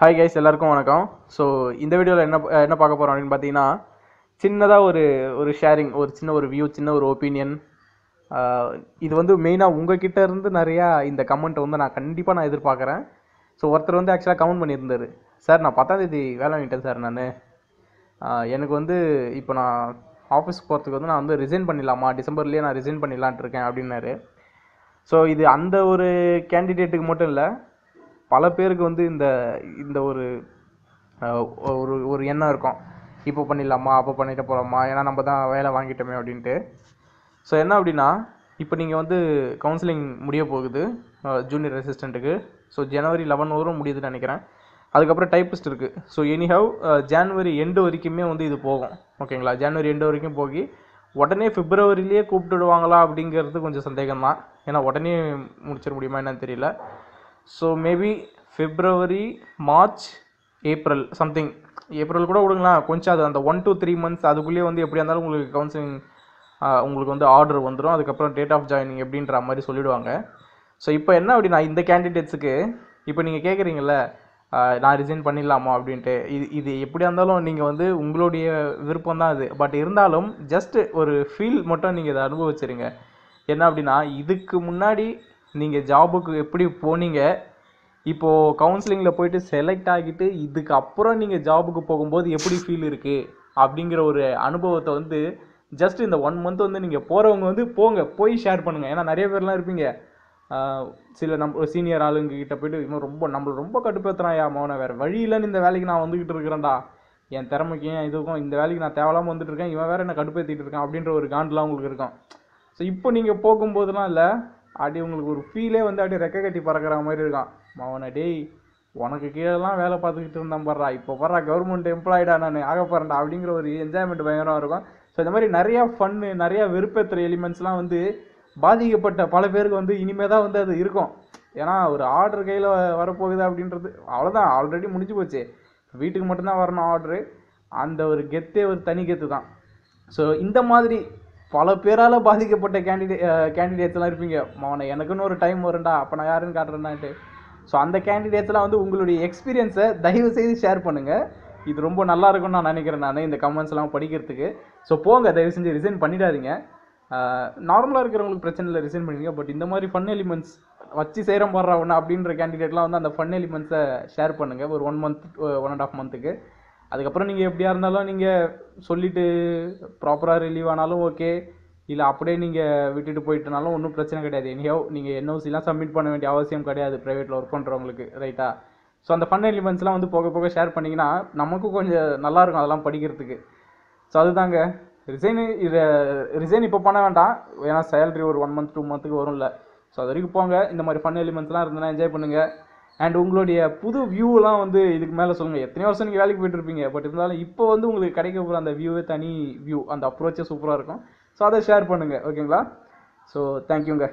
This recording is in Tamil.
ஹாய் கைஸ் எல்லாருக்கும் வணக்கம். ஸோ இந்த வீடியோவில் என்ன என்ன பார்க்க போகிறோம் அப்படின்னு பார்த்தீங்கன்னா சின்னதாக ஒரு ஒரு ஷேரிங் ஒரு சின்ன ஒரு வியூ சின்ன ஒரு ஒப்பீனியன் இது வந்து மெயினாக உங்ககிட்ட இருந்து நிறையா இந்த கமெண்ட்டை வந்து நான் கண்டிப்பாக நான் எதிர்பார்க்குறேன். ஸோ ஒருத்தர் வந்து ஆக்சுவலாக கமெண்ட் பண்ணியிருந்தாரு. சார் நான் பத்தாம் தேதி வேலை வாங்கிட்டேன் சார் நான். எனக்கு வந்து இப்போ நான் ஆஃபீஸ் போகிறதுக்கு வந்து நான் வந்து ரிசைன் பண்ணிடலாமா? டிசம்பர்லேயே நான் ரிசைன் பண்ணிடலான்ட்டு இருக்கேன் அப்படின்னாரு. ஸோ இது அந்த ஒரு கேண்டிடேட்டுக்கு மட்டும் இல்லை பல பேருக்கு வந்து இந்த இந்த ஒரு ஒரு ஒரு எண்ணம் இருக்கும். இப்போ பண்ணிடலாமா அப்போ பண்ணிட்டு போகலாமா ஏன்னா நம்ம தான் வேலை வாங்கிட்டோமே அப்படின்ட்டு. ஸோ என்ன அப்படின்னா இப்போ நீங்கள் வந்து கவுன்சிலிங் முடிய போகுது ஜூனியர் அசிஸ்டண்ட்டுக்கு ஸோ ஜனவரி லெவன் வரும் முடியுதுன்னு நினைக்கிறேன். அதுக்கப்புறம் டைப்பிஸ்ட் இருக்குது ஸோ எனிஹவ் ஜான்வரி எண்டு வரைக்குமே வந்து இது போகும். ஓகேங்களா ஜான்வரி எண்டு வரைக்கும் போய் உடனே பிப்ரவரிலேயே கூப்பிட்டுடுவாங்களா அப்படிங்கிறது கொஞ்சம் சந்தேகம் தான் ஏன்னா உடனே முடிச்சிட முடியுமா என்னன்னு தெரியல. So maybe February March April something April கூட விடுங்களேன் கொஞ்சம் அது அந்த ஒன் டூ த்ரீ மந்த்ஸ் அதுக்குள்ளேயே வந்து எப்படியா இருந்தாலும் உங்களுக்கு கவுன்சிலிங் உங்களுக்கு வந்து ஆர்டர் வந்துடும் அதுக்கப்புறம் டேட் ஆஃப் ஜாயினிங் எப்படின்ற மாதிரி சொல்லிவிடுவாங்க ஸோ இப்போ என்ன அப்படின்னா இந்த கேண்டிடேட்ஸுக்கு இப்போ நீங்கள் கேட்குறீங்கள நான் ரிசைன் பண்ணிடலாமா அப்படின்ட்டு. இது இது எப்படியா இருந்தாலும் நீங்கள் வந்து உங்களுடைய விருப்பம் தான் அது. பட் இருந்தாலும் ஜஸ்ட்டு ஒரு ஃபீல் மட்டும் நீங்கள் இதை அனுபவிச்சிருங்க. என்ன அப்படின்னா இதுக்கு முன்னாடி நீங்கள் ஜாபுக்கு எப்படி போனீங்க? இப்போது கவுன்சிலிங்கில் போயிட்டு செலக்ட் ஆகிட்டு இதுக்கு அப்புறம் நீங்கள் ஜாபுக்கு போகும்போது எப்படி ஃபீல் இருக்குது அப்படிங்கிற ஒரு அனுபவத்தை வந்து ஜஸ்ட் இந்த ஒன் மந்த் வந்து நீங்கள் போகிறவங்க வந்து போங்க போய் ஷேர் பண்ணுங்கள் ஏன்னா நிறைய பேர்லாம் இருப்பீங்க. சில நம்ம சீனியர் ஆளுங்க கிட்ட போயிட்டு இவன் ரொம்ப நம்மளை ரொம்ப கட்டுப்படுத்துறான் யா மௌன வேறு வழி இல்லைன்னு இந்த வேலைக்கு நான் வந்துக்கிட்டு இருக்கிறேன்டா. என் திறமைக்கும் என் இதுக்கும் இந்த வேலைக்கு நான் தேவையில்லாமல் வந்துட்டு இருக்கேன். இவன் வேறு என்ன கடுப்பேற்றிட்டு இருக்கான். அப்படின்ற ஒரு காண்டெலாம் உங்களுக்கு இருக்கும். ஸோ இப்போ நீங்கள் போகும்போதெல்லாம் இல்லை. அப்படி உங்களுக்கு ஒரு ஃபீலே வந்து அப்படியே ரெக்க கட்டி பறக்கிற மாதிரி இருக்கான். மவனை டேய் உனக்கு கீழெல்லாம் வேலை பார்த்துக்கிட்டு இருந்தான் பாடுறா இப்போ பாடுறா கவர்மெண்ட் எம்ப்ளாய்டா நான். ஆக போகிறேன்டா அப்படிங்கிற ஒரு என்ஜாய்மெண்ட் பயங்கரமாக இருக்கும். ஸோ இந்த மாதிரி நிறையா ஃபன்னு நிறையா வெறுப்பேற்றுற எலிமெண்ட்ஸ்லாம் வந்து பாதிக்கப்பட்ட பல பேருக்கு வந்து இனிமே தான் வந்து அது இருக்கும். ஏன்னா ஒரு ஆர்டர் கையில் வரப்போகுது அப்படின்றது அவ்வளோதான் ஆல்ரெடி முடிஞ்சு போச்சு. வீட்டுக்கு மட்டும்தான் வரணும் ஆர்டரு அந்த ஒரு கெத்தே ஒரு தனி கெத்து தான். ஸோ இந்த மாதிரி பல பேரால் பாதிக்கப்பட்ட கேண்டிடே கேண்டிடேட்ஸ்லாம் இருப்பீங்க. மவனை எனக்குன்னு ஒரு டைம் வரும்டா அப்போ நான் யாருன்னு காட்டுறேன்டான்ட்டு ஸோ அந்த கேண்டிடேட்ஸ்லாம் வந்து உங்களுடைய எக்ஸ்பீரியன்ஸை தயவு செய்து ஷேர் பண்ணுங்கள் இது ரொம்ப நல்லா இருக்கும்னு நான் நினைக்கிறேன் நான் இந்த கமெண்ட்ஸ்லாம் படிக்கிறதுக்கு. ஸோ போங்க தயவு செஞ்சு ரிசைன் பண்ணிடாதீங்க. நார்மலாக இருக்கிறவங்களுக்கு பிரச்சனை இல்லை ரிசைன் பண்ணுவீங்க பட் இந்த மாதிரி ஃபன் எலிமெண்ட்ஸ் வச்சு செய்கிறோம் போடுறா ஒன்று அப்படின்ற கேண்டிடேட்லாம் வந்து அந்த ஃபன் எலிமெண்ட்ஸை ஷேர் பண்ணுங்கள் ஒரு one month one and half மந்த்துக்கு அதுக்கப்புறம் நீங்கள் எப்படியா இருந்தாலும் நீங்கள் சொல்லிவிட்டு ப்ராப்பராக ரிலீவ் ஆனாலும் ஓகே இல்லை அப்படியே நீங்கள் விட்டுட்டு போயிட்டனாலும் ஒன்றும் பிரச்சனை கிடையாது. எனியோ நீங்கள் என்ஓசிலாம் சப்மிட் பண்ண வேண்டிய அவசியம் கிடையாது ப்ரைவேட்டில் ஒர்க் பண்ணுறவங்களுக்கு ரைட்டா ஸோ அந்த ஃபன் எலிமெண்ட்ஸ்லாம் வந்து போக போக ஷேர் பண்ணிங்கன்னா நமக்கும் கொஞ்சம் நல்லாயிருக்கும் அதெல்லாம் படிக்கிறதுக்கு. ஸோ அதுதாங்க. ரிசைன் இதை ரிசைன் இப்போ பண்ண வேண்டாம். ஏன்னா சேலரி ஒரு ஒன் மந்த் டூ மந்த்துக்கு வரும்ல. ஸோ அது வரைக்கும் போங்க. இந்த மாதிரி ஃபன் எலிமெண்ட்ஸ்லாம் இருந்ததுன்னா என்ஜாய் பண்ணுங்கள் அண்ட் உங்களுடைய புது வியூலாம் வந்து இதுக்கு மேலே சொல்லுங்கள் எத்தனையோ வருஷம் நீங்கள் வேலைக்கு போயிட்டுருப்பீங்க? பட் இருந்தாலும் இப்போ வந்து உங்களுக்கு கிடைக்க போகிற அந்த வியூவே தனி வியூ அந்த அப்ரோச்சே சூப்பராக இருக்கும். ஸோ அதை ஷேர் பண்ணுங்கள் ஓகேங்களா ஸோ தேங்க்யூங்க